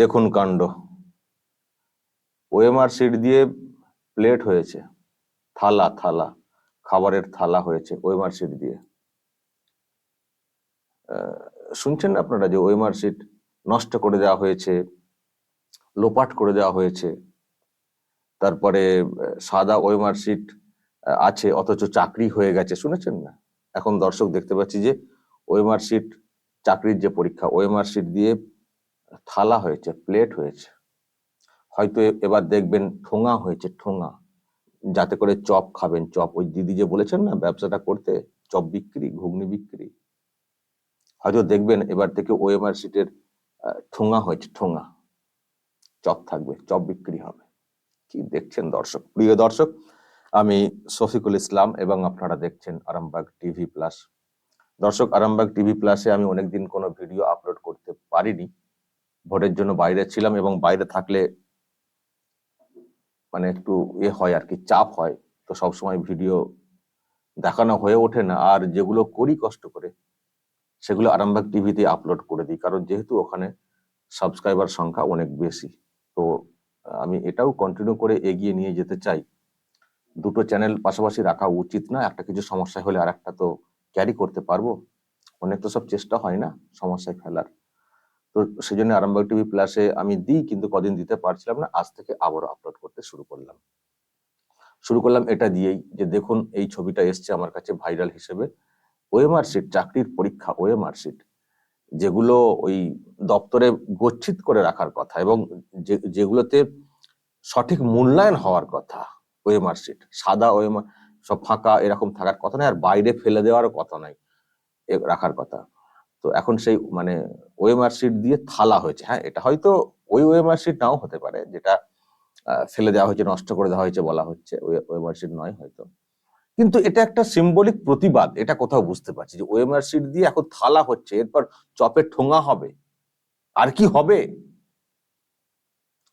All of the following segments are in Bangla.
দেখুন কাণ্ড। ওএমআর সিট দিয়ে প্লেট হয়েছে। থালা থালা, খাবারের থালা হয়েছে ওএমআর সিট দিয়ে। শুনছেন আপনারা যে ওএমআর সিট নষ্ট করে দেওয়া হয়েছে, লোপাট করে দেওয়া হয়েছে? তারপরে সাদা ওএমআর সিট আছে, অথচ চাকরি হয়ে গেছে। শুনেছেন না? এখন দর্শক দেখতে পাচ্ছি যে ওএমআর সিট, চাকরির যে পরীক্ষা, ওএমআর সিট দিয়ে থালা হয়েছে প্লেট হয়েছে। হয়তো এবার দেখবেন ঠোঙা হয়েছে, ঠোঙা। যাতে করে চপ খাবেন, চপ। ওই দিদি যে বলেছেন না, ব্যবসাটা করতে, চপ বিক্রি, ঘুগনি বিক্রি। হয়তো দেখবেন এবার থেকে ওএমআর সিটের ঠোঙা হয়েছে, ঠোঙা। চপ থাকবে, চপ বিক্রি হবে। কি দেখছেন দর্শক? প্রিয় দর্শক, আমি শফিকুল ইসলাম এবং আপনারা দেখছেন আরামবাগ টিভি প্লাস। দর্শক, আরামবাগ টিভি প্লাসে আমি অনেকদিন কোনো ভিডিও আপলোড করতে পারিনি। ভোটের জন্য বাইরে ছিলাম এবং বাইরে থাকলে মানে একটু এ হয় আর কি, চাপ হয়। তো সবসময় ভিডিও দেখানো হয়ে ওঠে না। আর যেগুলো করি কষ্ট করে, সেগুলো আরামবাগ টিভিতে আপলোড করে দিই। কারণ যেহেতু ওখানে সাবস্ক্রাইবার সংখ্যা অনেক বেশি, তো আমি এটাও কন্টিনিউ করে এগিয়ে নিয়ে যেতে চাই। দুটো চ্যানেল পাশাপাশি রাখা উচিত না। একটা কিছু সমস্যা হলে আর একটা তো ক্যারি করতে পারব। অনেক তো সব চেষ্টা হয় না সমস্যায় ফেলার। তো সেই জন্য আরামবাগ টিভি প্লাসে আমি দিই, কিন্তু কদিন দিতে পারছিলাম না। আজ থেকে আবারও আপলোড করতে শুরু করলাম। শুরু করলাম এটা দিয়েই যে দেখুন, এই ছবিটা এসছে আমার কাছে ভাইরাল হিসেবে। ওএমআর সিট চাকরির পরীক্ষা ওএমআর সিট যেগুলো ওই দপ্তরে গচ্ছিত করে রাখার কথা এবং যেগুলোতে সঠিক মূল্যায়ন হওয়ার কথা ওএমআর সিট সাদা ওএমআর সব ফাঁকা এরকম থাকার কথা নয়, আর বাইরে ফেলে দেওয়ারও কথা এ, রাখার কথা। তো এখন সেই মানে ওএমআর সিট দিয়ে থালা হয়েছে। হ্যাঁ এটা হয়তো ওই ওএমআর সিট নাও হতে পারে, যেটা ফেলে দেওয়া হয়েছে, নষ্ট করে দেওয়া হয়েছে বলা হচ্ছে ওএমআর সিট নয় হয়তো। কিন্তু এটা একটা সিম্বলিক প্রতিবাদ, এটা কোথাও বুঝতে পারছি যে ওএমআর সিট দিয়ে এখন থালা হচ্ছে, এরপর চপের ঠোঙা হবে। আর কি হবে?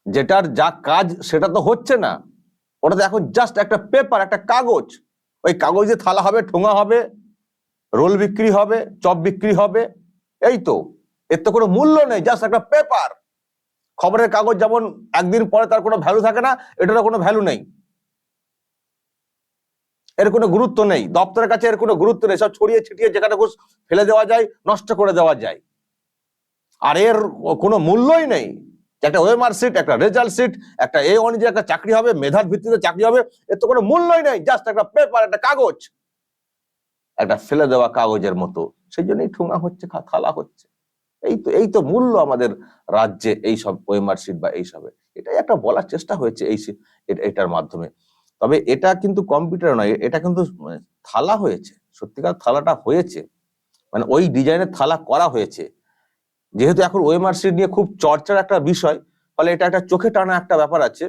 যেটার যা কাজ, সেটা তো হচ্ছে না। ওটা তো এখন জাস্ট একটা পেপার একটা কাগজ, ওই কাগজে থালা হবে, ঠোঙা হবে রোল বিক্রি হবে, চপ বিক্রি হবে, এই তো। এর তো কোনো মূল্য নেই জাস্ট একটা পেপার খবরের কাগজ যেমন একদিন পরে তার কোনো ভ্যালু থাকে না, এটারও কোনো ভ্যালু নেই। এর কোনো গুরুত্ব নেই। দপ্তরের কাছে এর কোনো গুরুত্ব নেই। সব ছড়িয়ে ছিটিয়ে যেখানে খুশ ফেলে দেওয়া যায়, নষ্ট করে দেওয়া যায়। আর এর কোনো মূল্যই নেই। একটা ওএমআর সিট একটা রেজাল্ট সিট একটা এ অনুযায়ী একটা চাকরি হবে, মেধার ভিত্তিতে চাকরি হবে, এর তো কোনো মূল্যই নেই। জাস্ট একটা পেপার একটা কাগজ। একটা ফেলে দেওয়া কাগজের মতো। সেই জন্যই ঠুঙা হচ্ছে থালা হচ্ছে। এই তো এই তো মূল্য আমাদের রাজ্যে এই সব ওএমআর সিট বা এই সবে। এটাই একটা বলার চেষ্টা হয়েছে এই এটার মাধ্যমে। তবে এটা কিন্তু কম্পিউটার নয়, এটা কিন্তু মানে থালা হয়েছে। সত্যিকার থালাটা হয়েছে। মানে ওই ডিজাইনের থালা করা হয়েছে। যেহেতু এখন ওএমআর সিট নিয়ে খুব চর্চার একটা বিষয়, ফলে এটা একটা চোখে টানা একটা ব্যাপার আছে।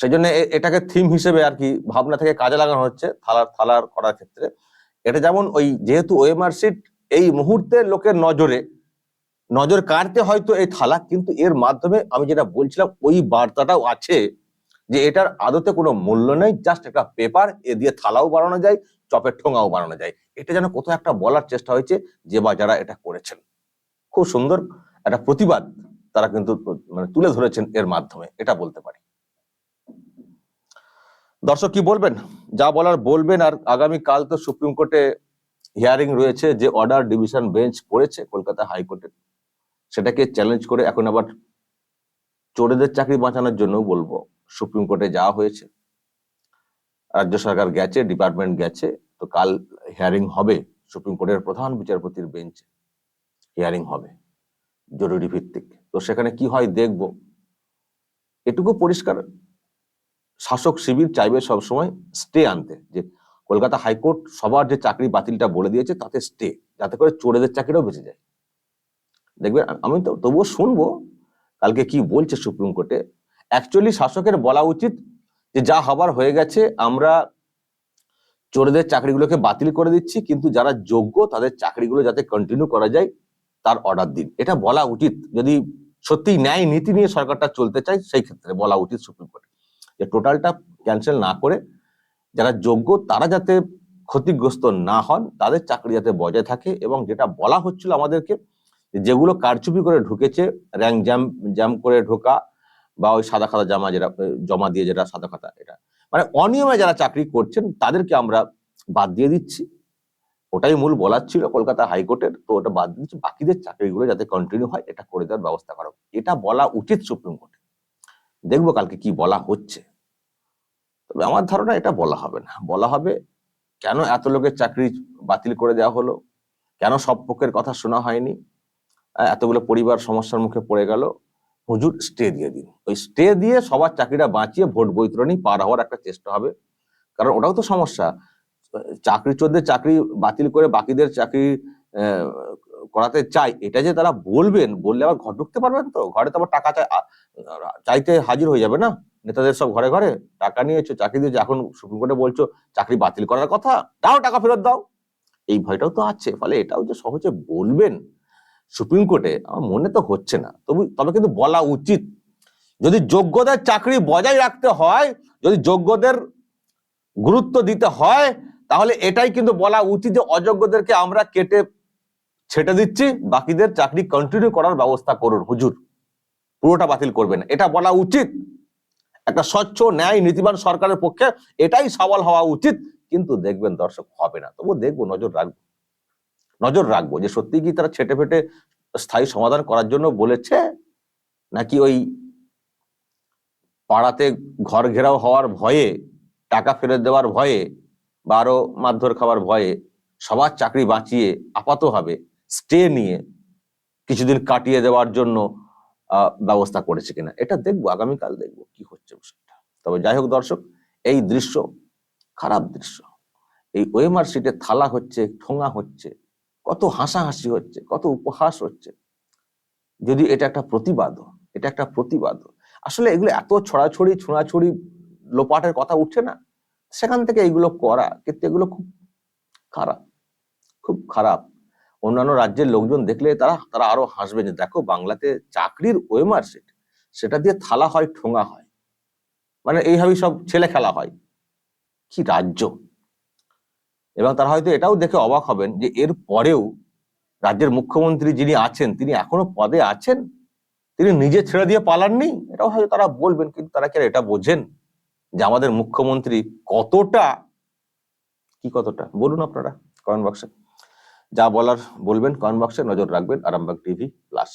সেই জন্য এটাকে থিম হিসেবে আর কি ভাবনা থেকে কাজে লাগানো হচ্ছে, থালার থালার করার ক্ষেত্রে। এটা যেমন ওই যেহেতু ওএমআর সিট এই মুহূর্তে লোকের নজরে, নজর কাড়তে হয়তো এই থালা, কিন্তু এর মাধ্যমে আমি যেটা বলছিলাম, ওই বার্তাটাও আছে যে এটার আদতে কোনো মূল্য নেই জাস্ট একটা পেপার এ দিয়ে থালাও বানানো যায়, চপের ঠোঙাও বানানো যায়। এটা যেন কোথাও একটা বলার চেষ্টা হয়েছে যে বা যারা এটা করেছেন। খুব সুন্দর একটা প্রতিবাদ তারা কিন্তু মানে তুলে ধরেছেন এর মাধ্যমে, এটা বলতে পারি। দর্শক কি বলবেন? যা বলার বলবেন, আর আগামী কাল তো সুপ্রিম কোর্টে হিয়ারিং রয়েছে যে অর্ডার ডিভিশন বেঞ্চ করেছে কলকাতা হাইকোর্টে সেটাকে চ্যালেঞ্জ করে এখন আবার চোরেদের চাকরি বাঁচানোর জন্য বলব, সুপ্রিম কোর্টে যাওয়া হয়েছে। রাজ্য সরকার গেছে ডিপার্টমেন্ট গেছে, তো কাল হিয়ারিং হবে সুপ্রিম কোর্টের প্রধান বিচারপতির বেঞ্চে হিয়ারিং হবে, জরুরি ভিত্তিক। তো সেখানে কি হয় দেখব। এটুকু পরিষ্কার শাসক শিবির চাইবে সবসময় স্টে আনতে। যে কলকাতা হাইকোর্ট সবার যে চাকরি বাতিলটা বলে দিয়েছে, তাতে স্টে যাতে করে চোরেদের চাকরিটাও বেঁচে যায়। দেখবেন আমি তো তবুও শুনব কালকে কি বলছে সুপ্রিম কোর্টে। অ্যাকচুয়ালি শাসকের বলা উচিত যে যা হবার হয়ে গেছে, আমরা চোরেদের চাকরিগুলোকে বাতিল করে দিচ্ছি, কিন্তু যারা যোগ্য তাদের চাকরিগুলো যাতে কন্টিনিউ করা যায়, তার অর্ডার দিন। এটা বলা উচিত। যদি সত্যি ন্যায় নীতি নিয়ে সরকারটা চলতে চায়, সেই ক্ষেত্রে বলা উচিত সুপ্রিম কোর্টে। যে টোটালটা ক্যান্সেল না করে যারা যোগ্য তারা যাতে ক্ষতিগ্রস্ত না হন, তাদের চাকরি যাতে বজায় থাকে এবং যেটা বলা হচ্ছিল আমাদেরকে যেগুলো কারচুপি করে ঢুকেছে র্যাঙ্ক জ্যাম জ্যাম করে ঢোকা বা ওই সাদা খাতা জামা যেটা জমা দিয়ে যেটা সাদা খাতা এটা। মানে অনিয়মে যারা চাকরি করছেন তাদেরকে আমরা বাদ দিয়ে দিচ্ছি। ওটাই মূল বলার ছিল কলকাতা হাইকোর্টের, তো ওটা বাদ দিচ্ছি। বাকিদের চাকরিগুলো যাতে কন্টিনিউ হয়, এটা করে দেওয়ার ব্যবস্থা করা। এটা বলা উচিত সুপ্রিম কোর্টে দেখব কালকে কি বলা হচ্ছে। তবে আমার ধারণা এটা বলা হবে না। বলা হবে, কেন এত লোকের চাকরি বাতিল করে দেওয়া হলো? কেন সব পক্ষের কথা শোনা হয়নি? এতগুলো পরিবার সমস্যার মুখে পড়ে গেল। হুজুর স্টে দিয়ে দিন। ওই স্টে দিয়ে সবার চাকরিটা বাঁচিয়ে ভোট বৈতরণী পার হওয়ার একটা চেষ্টা হবে। কারণ ওটাও তো সমস্যা। চাকরি চোদ্দের চাকরি বাতিল করে বাকিদের চাকরি করাতে চাই, এটা যে তারা বলবেন, বললে আবার ঘর ঢুকতে পারবেন তো? ঘরে তো আবার টাকা চাইতে হাজির হয়ে যাবে না? নেতাদের সব ঘরে ঘরে টাকা নিয়েছো, চাকরি দিয়েছ, এখন সুপ্রিম কোর্টে বলছো চাকরি বাতিল করার কথা দাও টাকা ফেরত দাও। এই ভয়টাও তো আছে, ফলে এটাও যে সহজে বলবেন সুপ্রিম কোর্টে, আমার মনে তো হচ্ছে না। তবু, তবে কিন্তু বলা উচিত, যদি যোগ্যদের চাকরি বজায় রাখতে হয়, যদি যোগ্যদের গুরুত্ব দিতে হয়, তাহলে এটাই কিন্তু বলা উচিত যে অযোগ্যদেরকে আমরা কেটে ছেটে দিচ্ছি, বাকিদের চাকরি কন্টিনিউ করার ব্যবস্থা করুন, হুজুর। পুরোটা বাতিল করবেন এটা বলা উচিত। একটা স্বচ্ছ ন্যায় নীতিবান সরকারের পক্ষে এটাই সওয়াল হওয়া উচিত। কিন্তু দেখবেন দর্শক, হবে না। তবু দেখব, নজর রাখব। নজর রাখব যে সত্যি কি তারা ছেটে ফেটে স্থায়ী সমাধান করার জন্য বলেছে, নাকি ওই পাড়াতে ঘর ঘেরাও হওয়ার ভয়ে, টাকা ফেরত দেওয়ার ভয়ে, বা আরও মারধর খাওয়ার ভয়ে সবার চাকরি বাঁচিয়ে আপাতভাবে স্টে নিয়ে কিছুদিন কাটিয়ে দেওয়ার জন্য ব্যবস্থা করেছে কিনা। এটা দেখব, আগামীকাল দেখব কি হচ্ছে বিষয়টা। তবে যাই হোক দর্শক, এই দৃশ্য খারাপ দৃশ্য। এই ওয়েমার সিটে থালা হচ্ছে, ঠোঙা হচ্ছে, কত হাসাহাসি হচ্ছে, কত উপহাস হচ্ছে। যদি এটা একটা প্রতিবাদ, এটা একটা প্রতিবাদ। আসলে এগুলো এত ছড়াছড়ি, ছোঁড়াছড়ি লোপাটের কথা উঠছে না। সেখান থেকে এগুলো করা কিন্তু এগুলো খুব খারাপ খুব খারাপ। অন্যান্য রাজ্যের লোকজন দেখলে তারা তারা আরও হাসবে যে, দেখো, বাংলাতে চাকরির ওয়েমার সিট সেটা দিয়ে থালা হয়, ঠোঙা হয়। মানে এইভাবেই সব ছেলে খেলা হয়। কি রাজ্য? এবং তারা হয়তো এটাও দেখে অবাক হবেন যে, এর পরেও রাজ্যের মুখ্যমন্ত্রী যিনি আছেন, তিনি এখনও পদে আছেন? তিনি নিজে ছেড়ে দিয়ে পালাননি? এটাও হয়তো তারা বলবেন, কিন্তু তারা কি আর এটা বোঝেন যে, আমাদের মুখ্যমন্ত্রী কতটা, কি কতটা? বলুন আপনারা কমেন্ট বক্সে যা বলার বলবেন কমেন্ট বক্সে নজর রাখবেন আরামবাগ টিভি প্লাস